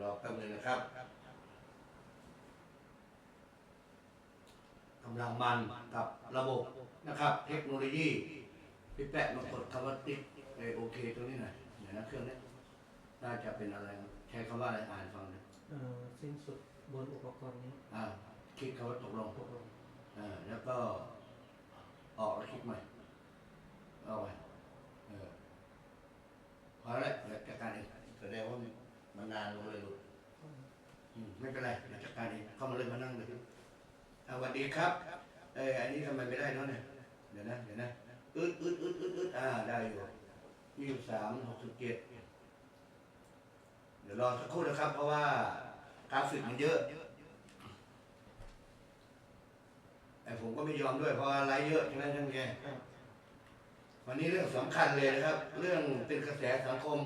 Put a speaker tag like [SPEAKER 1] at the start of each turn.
[SPEAKER 1] รอแป๊บนึงนะครับกำลังมันกับระบบนะครับ เทคโนโลยีพี่แปะมากดคำว่าติ๊กเออโอเคตรงนี้หน่อยเดี๋ยวนะเครื่องนี้น่าจะเป็นอะไรครับใช้คำว่าอะไรอ่านฟังหนะ
[SPEAKER 2] เอ่อสิ้นสุดบนอุปกรณ์นี้
[SPEAKER 1] อ่าคลิกคำว่าตกลง
[SPEAKER 2] ตกลง
[SPEAKER 1] อ่าแล้วก็ออกแล้วคลิกใหม่ออกไปเออพอแล้วเดี๋ยวจัดการเองแสดงว่ามันนานลงเลยลูกอืม ไม่เป็นไรเดี๋ยวจัดการเองเข้ามาเลยมานั่งเลยสวัสดีครับ เอออันนี้ทำไมไม่ได้เนาะเนี่ย เดี๋ยวนะ เดี๋ยวนะ อึดอึดอึดอึดอึดอ่า ได้อยู่ยี่สิบสามหกสิบเจ็ดเดี๋ยวรอสักครู่นะครับ เพราะว่ากราฟิกมันเยอะแต่ผมก็ไม่ยอมด้วยเพราะว่าไลเยอะใช่ไหมท่านแกวันนี้เรื่องสำคัญเลยนะครับ เรื่องเป็นกระแสสังคม